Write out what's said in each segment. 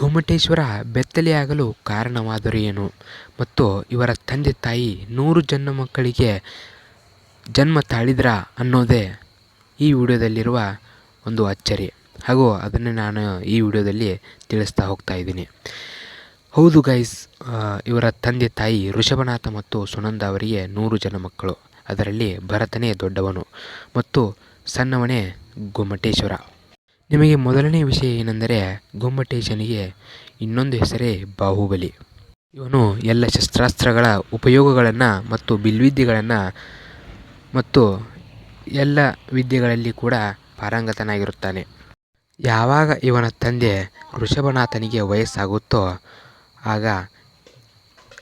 ಗೊಮ್ಮಟೇಶ್ವರ ಬೆತ್ತಲೆಯಾಗಲು ಕಾರಣವಾದರು ಏನು? ಮತ್ತು ಇವರ ತಂದೆ ತಾಯಿ ನೂರು ಜನ ಮಕ್ಕಳಿಗೆ ಜನ್ಮ ತಾಳಿದ್ರಾ ಅನ್ನೋದೇ ಈ ವಿಡಿಯೋದಲ್ಲಿರುವ ಒಂದು ಅಚ್ಚರಿ. ಹಾಗೂ ಅದನ್ನೇ ನಾನು ಈ ವಿಡಿಯೋದಲ್ಲಿ ತಿಳಿಸ್ತಾ ಹೋಗ್ತಾ ಇದ್ದೀನಿ. ಹೌದು ಗೈಸ್ ಇವರ ತಂದೆ ತಾಯಿ ಋಷಭನಾಥ ಮತ್ತು ಸುನಂದ ಅವರಿಗೆ ನೂರು ಜನ ಮಕ್ಕಳು. ಅದರಲ್ಲಿ ಭರತನೇ ದೊಡ್ಡವನು ಮತ್ತು ಸಣ್ಣವನೇ ಗೊಮ್ಮಟೇಶ್ವರ. ನಿಮಗೆ ಮೊದಲನೇ ವಿಷಯ ಏನೆಂದರೆ ಗೊಮ್ಮಟೇಶನಿಗೆ ಇನ್ನೊಂದು ಹೆಸರೇ ಬಾಹುಬಲಿ. ಇವನು ಎಲ್ಲ ಶಸ್ತ್ರಾಸ್ತ್ರಗಳ ಉಪಯೋಗಗಳನ್ನು ಮತ್ತು ಬಿಲ್ವಿದ್ಯೆಗಳನ್ನು ಮತ್ತು ಎಲ್ಲ ವಿದ್ಯೆಗಳಲ್ಲಿ ಕೂಡ ಪಾರಂಗತನಾಗಿರುತ್ತಾನೆ. ಯಾವಾಗ ಇವನ ತಂದೆ ಋಷಭನಾಥನಿಗೆ ವಯಸ್ಸಾಗುತ್ತೋ ಆಗ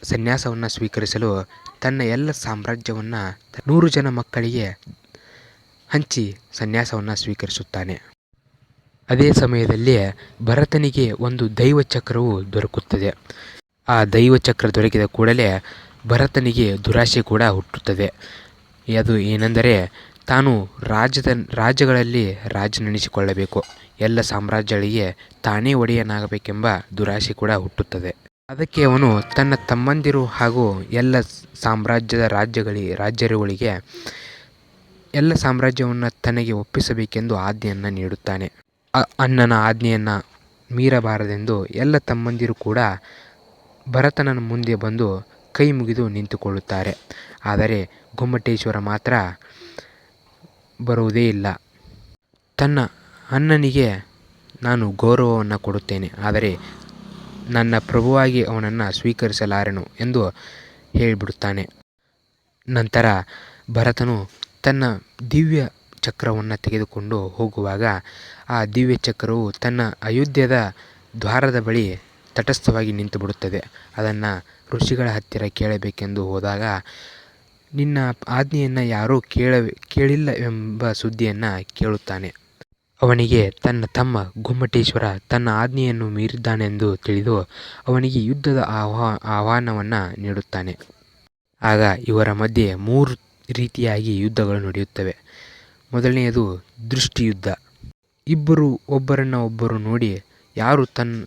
ಸನ್ಯಾಸವನ್ನು ಸ್ವೀಕರಿಸಲು ತನ್ನ ಎಲ್ಲ ಸಾಮ್ರಾಜ್ಯವನ್ನು ನೂರು ಜನ ಮಕ್ಕಳಿಗೆ ಹಂಚಿ ಸನ್ಯಾಸವನ್ನು ಸ್ವೀಕರಿಸುತ್ತಾನೆ. ಅದೇ ಸಮಯದಲ್ಲಿ ಭರತನಿಗೆ ಒಂದು ದೈವ ಚಕ್ರವು ದೊರಕುತ್ತದೆ. ಆ ದೈವ ಚಕ್ರ ದೊರಕಿದ ಕೂಡಲೇ ಭರತನಿಗೆ ದುರಾಶೆ ಕೂಡ ಹುಟ್ಟುತ್ತದೆ. ಅದು ಏನೆಂದರೆ, ತಾನು ರಾಜ್ಯದ ರಾಜ್ಯಗಳಲ್ಲಿ ರಾಜ್ಯ ನೆನೆಸಿಕೊಳ್ಳಬೇಕು ಎಲ್ಲ ಸಾಮ್ರಾಜ್ಯಗಳಿಗೆ ತಾನೇ ಒಡೆಯನಾಗಬೇಕೆಂಬ ದುರಾಶೆ ಕೂಡ ಹುಟ್ಟುತ್ತದೆ. ಅದಕ್ಕೆ ಅವನು ತನ್ನ ತಮ್ಮಂದಿರು ಹಾಗೂ ಎಲ್ಲ ಸಾಮ್ರಾಜ್ಯದ ರಾಜ್ಯಗಳಿ ರಾಜ್ಯರುಗಳಿಗೆ ಎಲ್ಲ ಸಾಮ್ರಾಜ್ಯವನ್ನು ತನಗೆ ಒಪ್ಪಿಸಬೇಕೆಂದು ಆಜ್ಞೆಯನ್ನು ನೀಡುತ್ತಾನೆ. ಅಣ್ಣನ ಆಜ್ಞೆಯನ್ನು ಮೀರಬಾರದೆಂದು ಎಲ್ಲ ತಮ್ಮಂದಿರು ಕೂಡ ಭರತನ ಮುಂದೆ ಬಂದು ಕೈ ಮುಗಿದು ನಿಂತುಕೊಳ್ಳುತ್ತಾರೆ. ಆದರೆ ಗೊಮ್ಮಟೇಶ್ವರ ಮಾತ್ರ ಬರುವುದೇ ಇಲ್ಲ. ತನ್ನ ಅಣ್ಣನಿಗೆ ನಾನು ಗೌರವವನ್ನು ಕೊಡುತ್ತೇನೆ. ಆದರೆ ನನ್ನ ಪ್ರಭುವಾಗಿ ಅವನನ್ನು ಸ್ವೀಕರಿಸಲಾರೆನು ಎಂದು ಹೇಳಿಬಿಡುತ್ತಾನೆ. ನಂತರ ಭರತನು ತನ್ನ ದಿವ್ಯ ಚಕ್ರವನ್ನು ತೆಗೆದುಕೊಂಡು ಹೋಗುವಾಗ ಆ ದಿವ್ಯ ಚಕ್ರವು ತನ್ನ ಅಯೋಧ್ಯದ ದ್ವಾರದ ಬಳಿ ತಟಸ್ಥವಾಗಿ ನಿಂತು ಬಿಡುತ್ತದೆ ಅದನ್ನು ಋಷಿಗಳ ಹತ್ತಿರ ಕೇಳಬೇಕೆಂದು ಹೋದಾಗ, ನಿನ್ನ ಆಜ್ಞೆಯನ್ನು ಯಾರೂ ಕೇಳ ಕೇಳಿಲ್ಲ ಎಂಬ ಸುದ್ದಿಯನ್ನು ಕೇಳುತ್ತಾನೆ. ಅವನಿಗೆ ತನ್ನ ತಮ್ಮ ಗುಮ್ಮಟೇಶ್ವರ ತನ್ನ ಆಜ್ಞೆಯನ್ನು ಮೀರಿದ್ದಾನೆಂದು ತಿಳಿದು ಅವನಿಗೆ ಯುದ್ಧದ ಆಹ್ವಾ, ಆಹ್ವಾನವನ್ನು ನೀಡುತ್ತಾನೆ. ಆಗ ಇವರ ಮಧ್ಯೆ ಮೂರು ರೀತಿಯಾಗಿ ಯುದ್ಧಗಳು ನಡೆಯುತ್ತವೆ. ಮೊದಲನೆಯದು ದೃಷ್ಟಿಯುದ್ಧ. ಇಬ್ಬರು ಒಬ್ಬರನ್ನು ಒಬ್ಬರು ನೋಡಿ ಯಾರು ತನ್ನ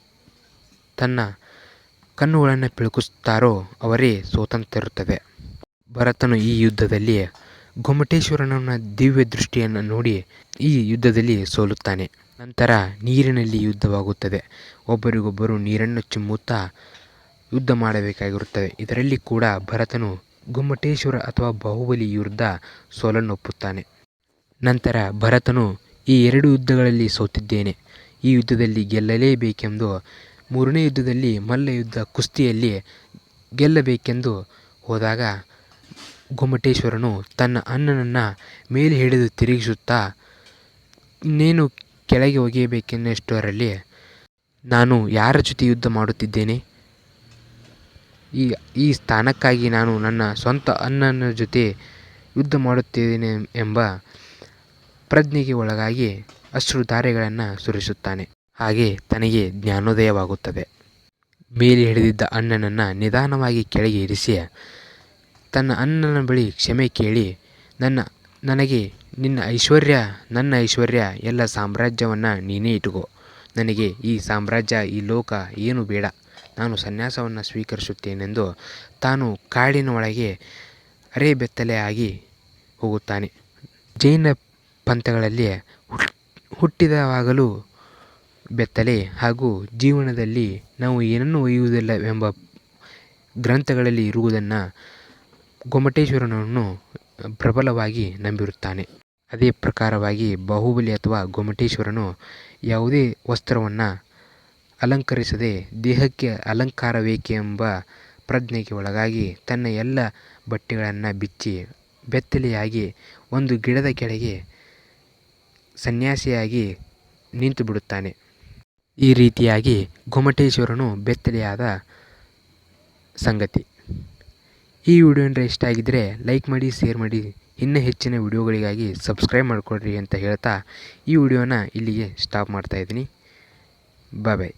ತನ್ನ ಕಣ್ಣುಗಳನ್ನು ಪಿಳುಕಿಸುತ್ತಾರೋ ಅವರೇ ಸ್ವತಂತ್ರರುತ್ತವೆ ಭರತನು ಈ ಯುದ್ಧದಲ್ಲಿ ಗೊಮ್ಮಟೇಶ್ವರನ ದಿವ್ಯ ದೃಷ್ಟಿಯನ್ನು ನೋಡಿ ಈ ಯುದ್ಧದಲ್ಲಿ ಸೋಲುತ್ತಾನೆ. ನಂತರ ನೀರಿನಲ್ಲಿ ಯುದ್ಧವಾಗುತ್ತದೆ. ಒಬ್ಬರಿಗೊಬ್ಬರು ನೀರನ್ನು ಚಿಮ್ಮುತ್ತಾ ಯುದ್ಧ ಮಾಡಬೇಕಾಗಿರುತ್ತದೆ. ಇದರಲ್ಲಿ ಕೂಡ ಭರತನು ಗೊಮ್ಮಟೇಶ್ವರ ಅಥವಾ ಬಾಹುಬಲಿ ವಿರುದ್ಧ ಸೋಲನ್ನೊಪ್ಪುತ್ತಾನೆ ನಂತರ ಭರತನು ಈ ಎರಡು ಯುದ್ಧಗಳಲ್ಲಿ ಸೋತಿದ್ದೇನೆ. ಈ ಯುದ್ಧದಲ್ಲಿ ಗೆಲ್ಲಲೇಬೇಕೆಂದು, ಮೂರನೇ ಯುದ್ಧದಲ್ಲಿ ಮಲ್ಲ ಯುದ್ಧ ಕುಸ್ತಿಯಲ್ಲಿ ಗೆಲ್ಲಬೇಕೆಂದು ಹೋದಾಗ ಗೊಮ್ಮಟೇಶ್ವರನು ತನ್ನ ಅಣ್ಣನನ್ನು ಮೇಲೆ ಹಿಡಿದು ತಿರುಗಿಸುತ್ತಾ ಇನ್ನೇನು ಕೆಳಗೆ ಒಗೆಯಬೇಕೆನ್ನುವಷ್ಟರಲ್ಲಿ ನಾನು ಯಾರ ಜೊತೆ ಯುದ್ಧ ಮಾಡುತ್ತಿದ್ದೇನೆ? ಈ ಈ ಸ್ಥಾನಕ್ಕಾಗಿ ನಾನು ನನ್ನ ಸ್ವಂತ ಅಣ್ಣನ ಜೊತೆ ಯುದ್ಧ ಮಾಡುತ್ತಿದ್ದೇನೆ ಎಂಬ ಪ್ರಜ್ಞೆಗೆ ಒಳಗಾಗಿ ಅಶ್ರುಧಾರೆಗಳನ್ನು ಸುರಿಸುತ್ತಾನೆ. ಹಾಗೆ ತನಗೆ ಜ್ಞಾನೋದಯವಾಗುತ್ತದೆ. ಮೇಲೆ ಹಿಡಿದಿದ್ದ ಅಣ್ಣನನ್ನು ನಿಧಾನವಾಗಿ ಕೆಳಗೆ ಇರಿಸಿ, ತನ್ನ ಅಣ್ಣನ ಬಳಿ ಕ್ಷಮೆ ಕೇಳಿ, ನನ್ನ, ನನಗೆ ನಿನ್ನ ಐಶ್ವರ್ಯ, ನನ್ನ ಐಶ್ವರ್ಯ, ಎಲ್ಲ ಸಾಮ್ರಾಜ್ಯವನ್ನು ನೀನೇ ಇಟ್ಟುಕೋ. ನನಗೆ ಈ ಸಾಮ್ರಾಜ್ಯ, ಈ ಲೋಕ ಏನು ಬೇಡ. ನಾನು ಸನ್ಯಾಸವನ್ನು ಸ್ವೀಕರಿಸುತ್ತೇನೆಂದು ತಾನು ಕಾಡಿನ ಒಳಗೆ ಅರೆಬೆತ್ತಲೆ ಆಗಿ ಹೋಗುತ್ತಾನೆ. ಜೈನ ಪಂಥಗಳಲ್ಲಿ ಹುಟ್ಟಿದವಾಗಲೂ ಬೆತ್ತಲೆ ಹಾಗೂ ಜೀವನದಲ್ಲಿ ನಾವು ಏನನ್ನು ಒಯ್ಯುವುದಿಲ್ಲ ಎಂಬ ಗ್ರಂಥಗಳಲ್ಲಿ ಇರುವುದನ್ನು ಗೊಮ್ಮಟೇಶ್ವರನನ್ನು ಪ್ರಬಲವಾಗಿ ನಂಬಿರುತ್ತಾನೆ. ಅದೇ ಪ್ರಕಾರವಾಗಿ ಬಾಹುಬಲಿ ಅಥವಾ ಗೊಮ್ಮಟೇಶ್ವರನು ಯಾವುದೇ ವಸ್ತ್ರವನ್ನು ಅಲಂಕರಿಸದೆ ದೇಹಕ್ಕೆ ಅಲಂಕಾರಬೇಕೆಂಬ ಪ್ರಜ್ಞೆಗೆ ಒಳಗಾಗಿ ತನ್ನ ಎಲ್ಲ ಬಟ್ಟೆಗಳನ್ನು ಬಿಚ್ಚಿ ಬೆತ್ತಲೆಯಾಗಿ ಒಂದು ಗಿಡದ ಕೆಳಗೆ ಸನ್ಯಾಸಿಯಾಗಿ ನಿಂತು ಬಿಡುತ್ತಾನೆ ಈ ರೀತಿಯಾಗಿ ಗೊಮಟೇಶ್ವರನು ಬೆತ್ತಲೆಯಾದ ಸಂಗತಿ. ಈ ವಿಡಿಯೋ ಅಂದರೆ ಇಷ್ಟ ಆಗಿದ್ದರೆ ಲೈಕ್ ಮಾಡಿ, ಶೇರ್ ಮಾಡಿ. ಇನ್ನೂ ಹೆಚ್ಚಿನ ವಿಡಿಯೋಗಳಿಗಾಗಿ ಸಬ್ಸ್ಕ್ರೈಬ್ ಮಾಡಿಕೊಡ್ರಿ ಅಂತ ಹೇಳ್ತಾ ಈ ವಿಡಿಯೋನ ಇಲ್ಲಿಗೆ ಸ್ಟಾಪ್ ಮಾಡ್ತಾಯಿದ್ದೀನಿ ಬಾಯ್ ಬಾಯ್